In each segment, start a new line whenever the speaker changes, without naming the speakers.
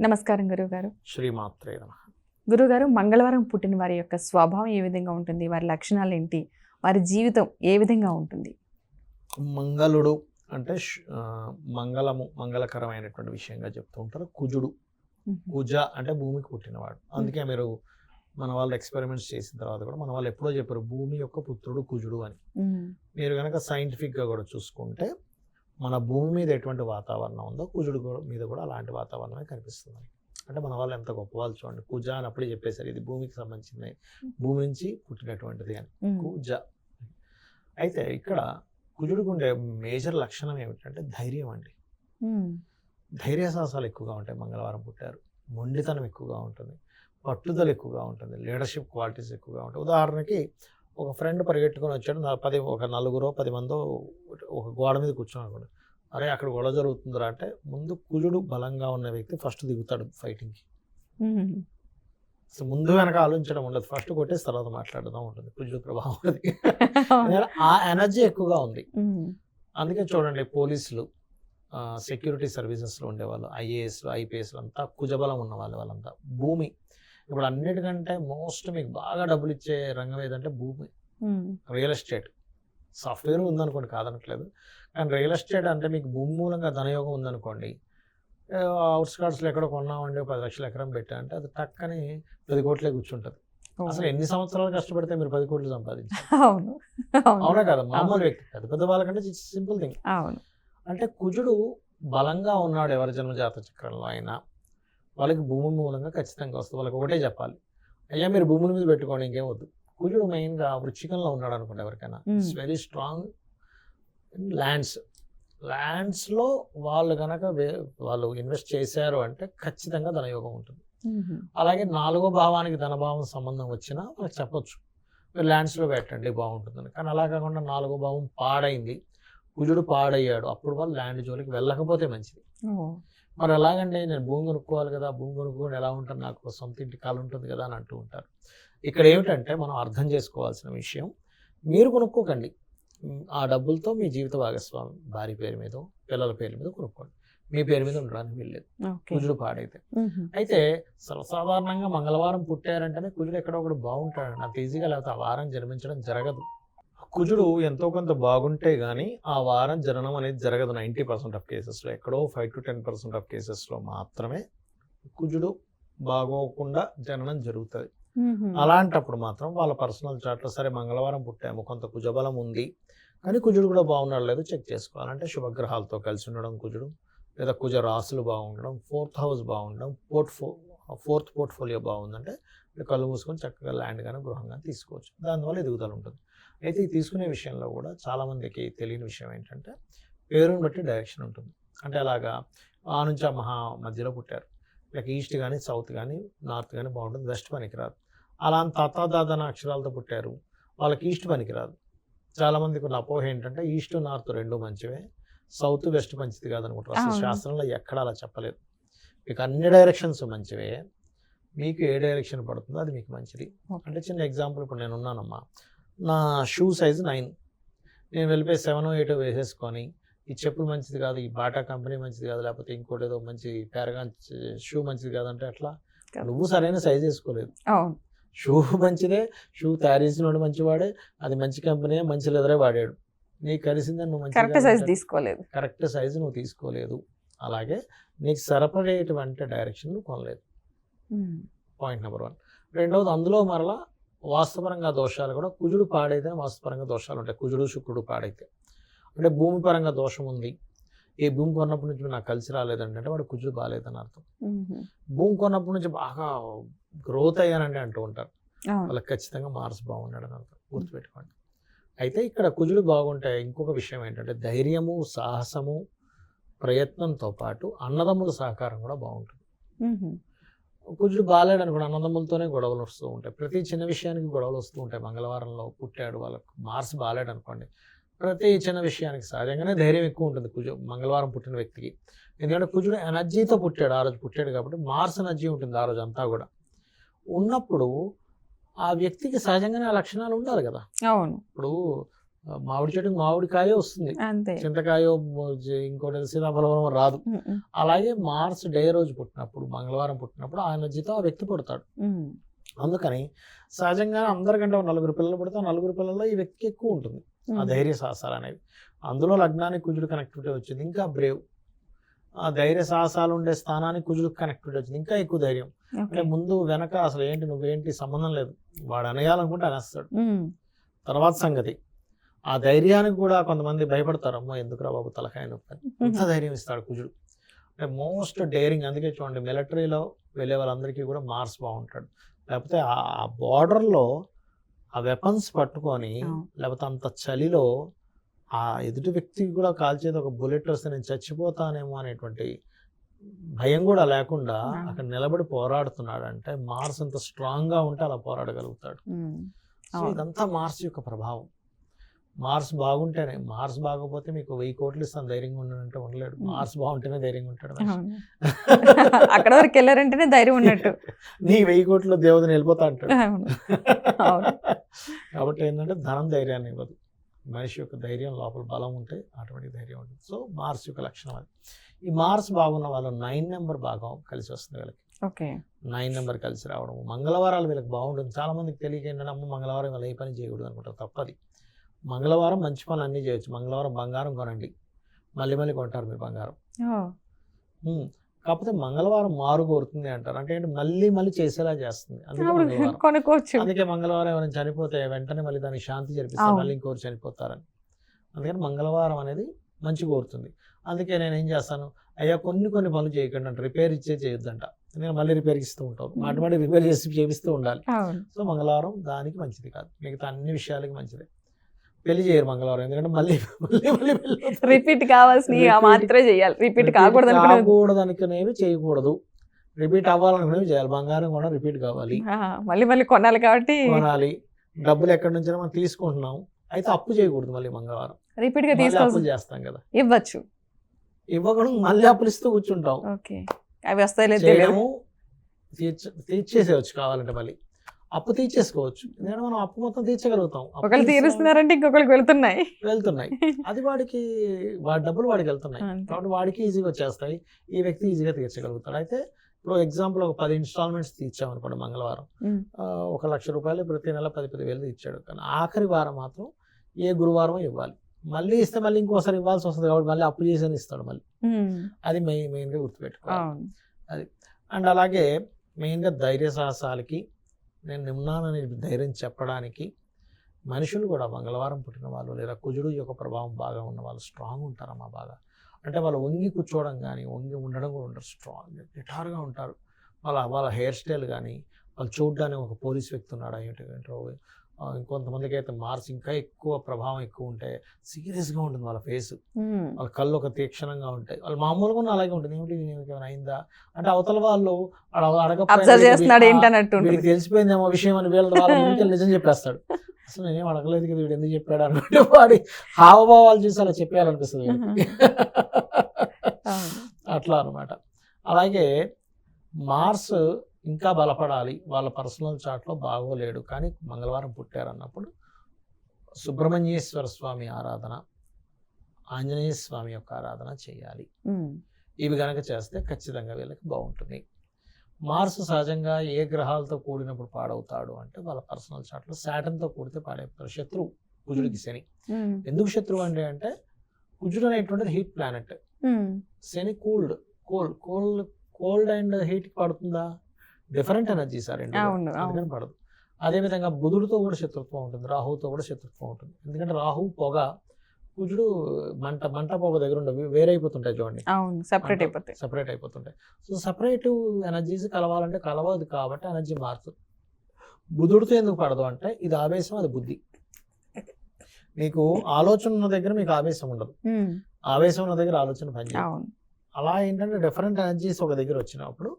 నమస్కారం గురువుగారు.
శ్రీమాత్రే నమ.
గురువుగారు మంగళవారం పుట్టిన వారి యొక్క స్వభావం ఏ విధంగా ఉంటుంది? వారి లక్షణాలు ఏంటి? వారి జీవితం ఏ విధంగా ఉంటుంది?
మంగళుడు అంటే మంగళము మంగళకరమైనటువంటి విషయంగా చెప్తూ ఉంటారు. కుజుడు. కుజ అంటే భూమికి పుట్టినవాడు. అందుకే మీరు మన వాళ్ళు ఎక్స్పెరిమెంట్స్ చేసిన తర్వాత కూడా మన వాళ్ళు ఎప్పుడో చెప్పారు భూమి యొక్క పుత్రుడు కుజుడు అని. మీరు కనుక సైంటిఫిక్గా కూడా చూసుకుంటే మన భూమి మీద ఎటువంటి వాతావరణం ఉందో కుజుడు మీద కూడా అలాంటి వాతావరణమే కనిపిస్తుంది. అంటే మన వాళ్ళు ఎంత గొప్ప వాళ్ళు చూడండి. కుజ అని అప్పుడే చెప్పేశారు. ఇది భూమికి సంబంధించింది. భూమి నుంచి పుట్టినటువంటిది అని. కుజ. అయితే ఇక్కడ కుజుడికి ఉండే మేజర్ లక్షణం ఏమిటంటే ధైర్యం అండి. ధైర్య సాహసాలు ఎక్కువగా ఉంటాయి. మంగళవారం పుట్టారు. మొండితనం ఎక్కువగా ఉంటుంది. పట్టుదల ఎక్కువగా ఉంటుంది. లీడర్షిప్ క్వాలిటీస్ ఎక్కువగా ఉంటాయి. ఉదాహరణకి ఒక ఫ్రెండ్ పరిగెట్టుకొని వచ్చాడు. పది ఒక నలుగురో పది మందో ఒక గోడ మీద కూర్చొని అనుకోండి. అరే అక్కడ గొడవ జరుగుతుందిరా అంటే ముందు కుజుడు బలంగా ఉన్న వ్యక్తి ఫస్ట్ దిగుతాడు ఫైటింగ్కి ముందు వెనక ఆలోచించడం ఉండదు. ఫస్ట్ కొట్టేసి తర్వాత మాట్లాడడం ఉంటుంది కుజుడు ప్రభావం ఉంటుంది ఆ ఎనర్జీ ఎక్కువగా ఉంది. అందుకే చూడండి పోలీసులు సెక్యూరిటీ సర్వీసెస్లో ఉండేవాళ్ళు ఐఏఎస్లు ఐపీఎస్లు అంతా కుజబలం ఉన్న వాళ్ళు వాళ్ళంతా. భూమి ఇప్పుడు అన్నిటికంటే మోస్ట్ మీకు బాగా డబ్బులు ఇచ్చే రంగం ఏదంటే భూమి. Real estate. సాఫ్ట్వేర్ ఉందనుకోండి కాదనట్లేదు. కానీ రియల్ ఎస్టేట్ అంటే మీకు భూమి మూలంగా ధనయోగం ఉందనుకోండి అవుట్స్కట్స్లో ఎక్కడో కొన్నామండి పది లక్షల ఎకరం పెట్టా అంటే అది టక్కని పది కోట్లే కూర్చుంటుంది. అసలు ఎన్ని సంవత్సరాలు కష్టపడితే మీరు పది కోట్లు సంపాదించారు?
అవును. అవును.
అవునా కదా? మామూలు వ్యక్తి పెద్ద పెద్ద వాళ్ళకంటే సింపుల్ థింగ్.
అవును.
అంటే కుజుడు బలంగా ఉన్నాడు ఎవరి జన్మ జాత చక్రంలో అయినా. వాళ్ళకి భూమి మూలంగా ఖచ్చితంగా వస్తుంది. వాళ్ళకి ఒకటే చెప్పాలి. అయ్యా మీరు భూముల మీద పెట్టుకోండి ఇంకేం వద్దు కుజుడు మెయిన్గా వృచ్చికంలో ఉన్నాడు అనుకోండి ఎవరికైనా. ఇట్స్ వెరీ స్ట్రాంగ్ ల్యాండ్స్ ల్యాండ్స్లో వాళ్ళు కనుక వాళ్ళు ఇన్వెస్ట్ చేశారు అంటే ఖచ్చితంగా ధనయోగం ఉంటుంది. అలాగే నాలుగో భావానికి ధనభావం సంబంధం వచ్చినా వాళ్ళకి చెప్పొచ్చు. మీరు ల్యాండ్స్లో పెట్టండి బాగుంటుందని. కానీ అలా కాకుండా నాలుగో భావం పాడైంది. కుజుడు పాడయ్యాడు. అప్పుడు వాళ్ళు ల్యాండ్ జోలికి వెళ్ళకపోతే మంచిది. మరి ఎలాగంటే నేను భూమి కొనుక్కోవాలి కదా భూమి కొనుక్కొని ఎలా ఉంటుంది నాకు సొంత ఇంటి కాలు ఉంటుంది కదా అని అంటూ ఉంటారు. ఇక్కడ ఏమిటంటే మనం అర్థం చేసుకోవాల్సిన విషయం మీరు కొనుక్కోకండి. ఆ డబ్బులతో మీ జీవిత భాగస్వామి భార్య పేరు మీద పిల్లల పేరు మీద కొనుక్కోండి. మీ పేరు మీద ఉండడానికి వీల్లేదు. కుజుడు పాడైతే. అయితే సర్వసాధారణంగా మంగళవారం పుట్టారంటేనే కుజుడు ఎక్కడో ఒకడు బాగుంటాడు. అంత ఈజీగా లేకపోతే ఆ వారం జన్మించడం జరగదు. కుజుడు ఎంతో కొంత బాగుంటే గానీ ఆ వారం జననం అనేది జరగదు. నైంటీ పర్సెంట్ ఆఫ్ కేసెస్లో ఎక్కడో five to ten percent of కేసెస్లో మాత్రమే కుజుడు బాగోకుండా జననం జరుగుతుంది. అలాంటప్పుడు మాత్రం వాళ్ళ పర్సనల్ చాట్లో సరే మంగళవారం పుట్టాము కొంత కుజబలం ఉంది కానీ కుజుడు కూడా బాగున్నాడు లేదో చెక్ చేసుకోవాలంటే శుభగ్రహాలతో కలిసి ఉండడం కుజుడు లేదా కుజ రాసులు బాగుండడం ఫోర్త్ హౌస్ బాగుండడం పోర్ట్ఫో ఫోర్త్ పోర్ట్ఫోలియో బాగుందంటే కళ్ళు మూసుకొని చక్కగా ల్యాండ్ కానీ గృహం కానీ తీసుకోవచ్చు. దానివల్ల ఎదుగుదల ఉంటుంది. అయితే ఈ తీసుకునే విషయంలో కూడా చాలామందికి తెలియని విషయం ఏంటంటే పేరుని బట్టి డైరెక్షన్ ఉంటుంది. అంటే అలాగా ఆ నుంచి ఆ మహా మధ్యలో పుట్టారు. లేక ఈస్ట్ కానీ సౌత్ కానీ నార్త్ కానీ బాగుంటుంది వెస్ట్ పనికిరాదు. అలా తాత దాదాన అక్షరాలతో పుట్టారు. వాళ్ళకి ఈస్ట్ పనికిరాదు. చాలామందికి ఉన్న అపోహ ఏంటంటే ఈస్ట్ నార్త్ రెండు మంచివే సౌత్ వెస్ట్ మంచిది కాదనుకుంటారు. అసలు. శాస్త్రంలో ఎక్కడ అలా చెప్పలేదు. మీకు అన్ని డైరెక్షన్స్ మంచివే మీకు ఏ డైరెక్షన్ పడుతుందో అది మీకు మంచిది. అంటే చిన్న ఎగ్జాంపుల్ ఇప్పుడు నేను ఉన్నానమ్మా నా షూ సైజ్ నైన్ నేను వెళ్ళిపోయి సెవెన్ ఎయిట్ వేసేసుకొని ఈ చెప్పులు మంచిది కాదు ఈ బాటా కంపెనీ మంచిది కాదు లేకపోతే ఇంకోటి ఏదో మంచి పారగాన్ షూ మంచిది కాదంటే అట్లా. నువ్వు సరైన సైజ్ వేసుకోలేదు. షూ మంచిదే షూ తయారు చేసినోడు మంచివాడే అది మంచి కంపెనీ మంచి లెదరే వాడాడు. నీకు కలిసిందని నువ్వు
కరెక్ట్ సైజ్ తీసుకోలేదు.
కరెక్ట్ సైజు నువ్వు తీసుకోలేదు. అలాగే నీకు సరిపడేటువంటి డైరెక్షన్ నువ్వు కొనలేదు. పాయింట్ నెంబర్ వన్ రెండవది అందులో మరలా వాస్తవపరంగా దోషాలు కూడా కుజుడు పాడైతే వాస్తవపరంగా దోషాలు ఉంటాయి. కుజుడు శుక్రుడు పాడైతే. అంటే భూమి పరంగా దోషం ఉంది. ఈ భూమి కొన్నప్పటి నుంచి నాకు కలిసి రాలేదంటే అంటే వాడు కుజుడు బాగాలేదని అర్థం. భూమి కొన్నప్పటి నుంచి బాగా గ్రోత్ అయ్యానండి అంటూ ఉంటారు. వాళ్ళకి ఖచ్చితంగా మార్స్ బాగున్నాడు అని అర్థం గుర్తుపెట్టుకోండి. అయితే ఇక్కడ కుజుడు బాగుంటే ఇంకొక విషయం ఏంటంటే ధైర్యము సాహసము ప్రయత్నంతో పాటు అన్నదమ్ముల సహకారం కూడా బాగుంటుంది. కుజుడు బాగాలేడు అనుకోండి అన్నదమ్ములతోనే గొడవలు వస్తూ ఉంటాయి. ప్రతి చిన్న విషయానికి గొడవలు వస్తూ ఉంటాయి. మంగళవారంలో పుట్టాడు వాళ్ళకు మార్స్ బాగాలేడు అనుకోండి. ప్రతి చిన్న విషయానికి సహజంగానే ధైర్యం ఎక్కువ ఉంటుంది కుజు మంగళవారం పుట్టిన వ్యక్తికి. ఎందుకంటే కుజుడు ఎనర్జీతో పుట్టాడు ఆ రోజు పుట్టాడు కాబట్టి మార్స్ ఎనర్జీ ఉంటుంది ఆ రోజు అంతా కూడా. ఉన్నప్పుడు ఆ వ్యక్తికి సహజంగానే ఆ లక్షణాలు ఉండాలి కదా.
అవును.
ఇప్పుడు మామిడి చెట్టుకి మామిడికాయ వస్తుంది. చింతకాయ ఇంకోటి సీతాఫలం రాదు. అలాగే మార్స్ డే రోజు పుట్టినప్పుడు మంగళవారం పుట్టినప్పుడు ఆ ఎనర్జీతో ఆ వ్యక్తి పుడతాడు. అందుకని సహజంగా అందరికంటే ఒక నలుగురు పిల్లలు పుడితే నలుగురు పిల్లల్లో ఈ వ్యక్తికి ఎక్కువ ఉంటుంది. ఆ. ధైర్య సాహసాలు అనేవి. అందులో లగ్నానికి కుజుడు కనెక్టివిటీ వచ్చింది. ఇంకా బ్రేవ్. ఆ ధైర్య సాహసాలు ఉండే స్థానానికి కుజుడు కనెక్టివిటీ వచ్చింది. ఇంకా ఎక్కువ ధైర్యం. అంటే ముందు వెనక అసలు ఏంటి నువ్వేంటి సంబంధం లేదు. వాడు అనేయాలనుకుంటే అనేస్తాడు తర్వాత సంగతి. ఆ ధైర్యానికి కూడా కొంతమంది భయపడతారు అమ్మో ఎందుకురా బాబు తలకాయ నొప్పి అని. అంత ధైర్యం ఇస్తాడు కుజుడు అంటే మోస్ట్ డేరింగ్ అందుకే చూడండి మిలిటరీలో వెళ్ళే వాళ్ళందరికీ కూడా మార్స్ బాగుంటాడు లేకపోతే ఆ బార్డర్లో ఆ వెపన్స్ పట్టుకొని. లేకపోతే అంత చలిలో ఆ ఎదుటి వ్యక్తికి కూడా కాల్చేది ఒక బుల్లెట్ వస్తే నేను చచ్చిపోతానేమో అనేటువంటి భయం కూడా లేకుండా. అక్కడ నిలబడి పోరాడుతున్నాడు అంటే మార్స్ అంత స్ట్రాంగ్గా ఉంటే అలా పోరాడగలుగుతాడు సో. ఇదంతా మార్స్ యొక్క ప్రభావం మార్స్ బాగుంటేనే మార్స్ బాగోపోతే మీకు వెయ్యి కోట్లు ఇస్తాను ధైర్యంగా ఉండడంటే ఉండలేడు. మార్స్ బాగుంటేనే ధైర్యంగా ఉంటాడు.
అక్కడ వరకు వెళ్ళారంటేనే ధైర్యం ఉన్నట్టు.
నీ వెయ్యి కోట్లు దేవతని వెళ్ళిపోతా అంటాడు. కాబట్టి ఏంటంటే ధనం ధైర్యాన్ని ఇవ్వదు. మనిషి యొక్క ధైర్యం లోపల బలం ఉంటే ఆటోమేటిక్ ధైర్యం ఉంటుంది. సో మార్స్ యొక్క లక్షణం అది. ఈ మార్స్ బాగున్న వాళ్ళు నైన్ నెంబర్ బాగా కలిసి వస్తుంది వీళ్ళకి.
ఓకే.
నైన్ నెంబర్ కలిసి రావడం మంగళవారాలు వీళ్ళకి బాగుంటుంది. చాలా మందికి తెలియక ఏంటంటే అమ్మ మంగళవారం వీళ్ళు ఏ పని చేయకూడదు అనుకుంటారు తప్పది. మంగళవారం మంచి పనులు అన్నీ చేయొచ్చు. మంగళవారం బంగారం కొనండి. మళ్ళీ మళ్ళీ కొంటారు మీరు బంగారం. కాకపోతే మంగళవారం మారు కోరుతుంది అంటారు. అంటే మళ్ళీ మళ్ళీ చేసేలా చేస్తుంది. అందుకే అందుకే మంగళవారం ఎవరైనా చనిపోతే వెంటనే మళ్ళీ దానికి శాంతి జరిపిస్తారు. మళ్ళీ ఇంకోరు చనిపోతారని. అందుకని మంగళవారం అనేది మంచి కోరుతుంది. అందుకే నేను ఏం చేస్తాను? అయ్యా కొన్ని కొన్ని పనులు చేయకండి రిపేర్ ఇచ్చే చేయొద్దంట. నేను మళ్ళీ రిపేర్ ఇస్తూ ఉంటాను మాటి మాటి రిపేర్ చేసి చేపిస్తూ ఉండాలి. సో మంగళవారం దానికి మంచిది కాదు. మిగతా అన్ని విషయాలకి మంచిదే. పెళ్ళి చేయరు మంగళవారం ఎందుకంటే మళ్ళీ మళ్ళీ మళ్ళీ.
రిపీట్
Repeat-
మాత్రమే చేయాలి. రిపీట్ కాకూడదు అనుకునే
కాకూడదు అనుకునేవి చేయకూడదు. రిపీట్ అవ్వాలనుకునేవి చేయాలి. బంగారం కూడా రిపీట్ కావాలి.
మళ్ళీ మళ్ళీ కొనాలి కాబట్టి
కొనాలి. డబ్బులు ఎక్కడి నుంచి మనం తీసుకుంటున్నాం. అయితే అప్పు చేయకూడదు మళ్ళీ మంగళవారం.
రిపీట్గా
అప్పులు చేస్తాం కదా.
ఇవ్వచ్చు.
ఇవ్వకుండా మళ్ళీ అప్పులు ఇస్తూ కూర్చుంటాం.
ఓకే. అవి వస్తాయి లేదు తెలియదు.
చేయడము తీర్చ తీర్చేసేయచ్చు కావాలంటే మళ్ళీ. అప్పు తీర్చేసుకోవచ్చు. ఎందుకంటే మనం అప్పు మొత్తం తీర్చగలుగుతాం.
ఒకళ్ళు తీరుస్తున్నారంటే ఇంకొకరికి వెళ్తున్నాయి.
వెళ్తున్నాయి. అది వాడికి వాడి డబ్బులు వాడికి వెళ్తున్నాయి. కాబట్టి వాడికి ఈజీగా వచ్చేస్తాయి. ఈ వ్యక్తి ఈజీగా తీర్చగలుగుతాడు. అయితే ఇప్పుడు ఎగ్జాంపుల్ ఒక పది ఇన్స్టాల్మెంట్స్ తీర్చామనుకోండి మంగళవారం. ఒక లక్ష రూపాయలు ప్రతి నెల పది పది వేలు ఇచ్చాడు కానీ ఆఖరి వారం మాత్రం ఏ గురువారం ఇవ్వాలి. మళ్ళీ ఇస్తే మళ్ళీ ఇంకోసారి ఇవ్వాల్సి వస్తుంది కాబట్టి మళ్ళీ అప్పు చేసి ఇస్తాడు మళ్ళీ. అది మెయిన్ మెయిన్గా గుర్తుపెట్టుకోవాలి.
అవును.
అండ్ అలాగే మెయిన్గా ధైర్య సాహసాలకి నేను నిన్నానని ధైర్యం చెప్పడానికి మనుషులు కూడా మంగళవారం పుట్టిన వాళ్ళు లేదా కుజుడు యొక్క ప్రభావం బాగా ఉన్న వాళ్ళు స్ట్రాంగ్ ఉంటారమ్మా బాగా. అంటే వాళ్ళు వంగి కూర్చోవడం కానీ వంగి ఉండడం కూడా ఉంటారు స్ట్రాంగ్ గిటార్గా ఉంటారు. వాళ్ళ వాళ్ళ హెయిర్ స్టైల్ కానీ వాళ్ళు చూడడానికి ఒక పోలీస్ వ్యక్తి ఉన్నాడు ఏంటి ఏంటో ఇంకొంతమందికి అయితే మార్క్స్ ఇంకా ఎక్కువ ప్రభావం ఎక్కువ ఉంటే సీరియస్గా ఉంటుంది వాళ్ళ ఫేస్. వాళ్ళ కళ్ళు ఒక తీక్షణంగా ఉంటాయి. వాళ్ళు మామూలుగా ఉన్న అలాగే ఉంటుంది. ఏమిటి ఏమైనా అయిందా? అంటే అవతల వాళ్ళు అడ- అడగకపోయినా
అబ్జర్వ్
వీడికి- తెలిసిపోయిందేమో విషయం అని వీళ్ళ వాళ్ళ ముందుకెళ్ళి నిజం చెప్పేస్తాడు. అసలు నేనేం అడగలేదు కదా వీడు ఎందుకు చెప్పాడు అనుకుంటే వాడి హావభావాలు చూసి అలా చెప్పేయాలనిపిస్తుంది. అట్లా అన్నమాట. అలాగే మార్స్ ఇంకా బలపడాలి. వాళ్ళ పర్సనల్ చాట్లో బాగోలేడు. కానీ మంగళవారం పుట్టారన్నప్పుడు సుబ్రహ్మణ్యేశ్వర స్వామి ఆరాధన ఆంజనేయ స్వామి యొక్క ఆరాధన చేయాలి. ఇవి గనక చేస్తే ఖచ్చితంగా వీళ్ళకి బాగుంటుంది. మార్స్ సహజంగా ఏ గ్రహాలతో కూడినప్పుడు పాడవుతాడు అంటే వాళ్ళ పర్సనల్ చాట్లో శాటన్తో కూడితే పాడైపోతారు శత్రువు కుజుడికి శని. ఎందుకు శత్రువు అంటే అంటే కుజుడు అనేటువంటిది heat planet. Shani cooled cold cold cold and heat పడుతుందా? డిఫరెంట్ ఎనర్జీ సార్
అవును, అవును.
అందుకని పడదు. అదేవిధంగా బుధుడితో కూడా శత్రుత్వం ఉంటుంది రాహువుతో కూడా శత్రుత్వం ఉంటుంది. ఎందుకంటే రాహు పొగ కుజుడు మంట మంట పొగ దగ్గర ఉండే వేరైపోతుంటాయి చూడండి.
సెపరేట్ అయిపోతాయి.
సపరేట్ అయిపోతుంటాయి. సో సపరేట్ ఎనర్జీస్ కలవాలంటే కలవదు కాబట్టి ఎనర్జీ మారుతుంది బుధుడితో ఎందుకు పడదు అంటే ఇది ఆవేశం అది బుద్ధి. మీకు ఆలోచన ఉన్న దగ్గర మీకు ఆవేశం ఉండదు. ఆవేశం ఉన్న దగ్గర ఆలోచన పనిచేయదు. అలా ఏంటంటే డిఫరెంట్ ఎనర్జీస్ ఒక దగ్గర వచ్చినప్పుడు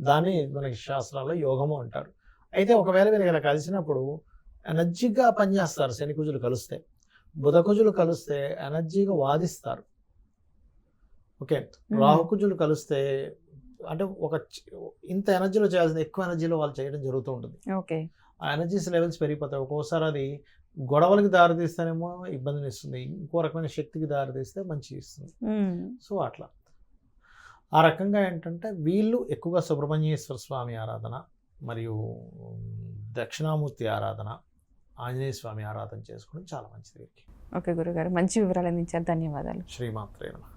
దాన్ని మనకి శాస్త్రాల్లో యోగము అంటారు. అయితే ఒకవేళ వీళ్ళు ఇలా కలిసినప్పుడు ఎనర్జీగా పనిచేస్తారు. శని కుజులు కలిస్తే బుధ కుజులు కలిస్తే ఎనర్జీగా వాదిస్తారు. ఓకే
ఉమ్.
రాహు కుజులు కలిస్తే అంటే ఒక ఇంత ఎనర్జీలో చేయాల్సింది ఎక్కువ ఎనర్జీలో వాళ్ళు చేయడం జరుగుతూ ఉంటుంది.
ఓకే.
ఆ ఎనర్జీస్ లెవెల్స్ పెరిగిపోతాయి. ఒక్కోసారి అది గొడవలకి దారితీస్తేనేమో ఇబ్బందిని ఇస్తుంది. ఇంకో రకమైన శక్తికి దారితీస్తే మంచి ఇస్తుంది. సో అట్లా. ఆ రకంగా ఏంటంటే వీళ్ళు ఎక్కువగా సుబ్రహ్మణ్యేశ్వర స్వామి ఆరాధన మరియు దక్షిణామూర్తి ఆరాధన ఆంజనేయ స్వామి ఆరాధన చేసుకోవడం చాలా మంచిది
ఓకే గురుగారు మంచి వివరాలు అందించారు. ధన్యవాదాలు.
శ్రీమాత్రే నమః.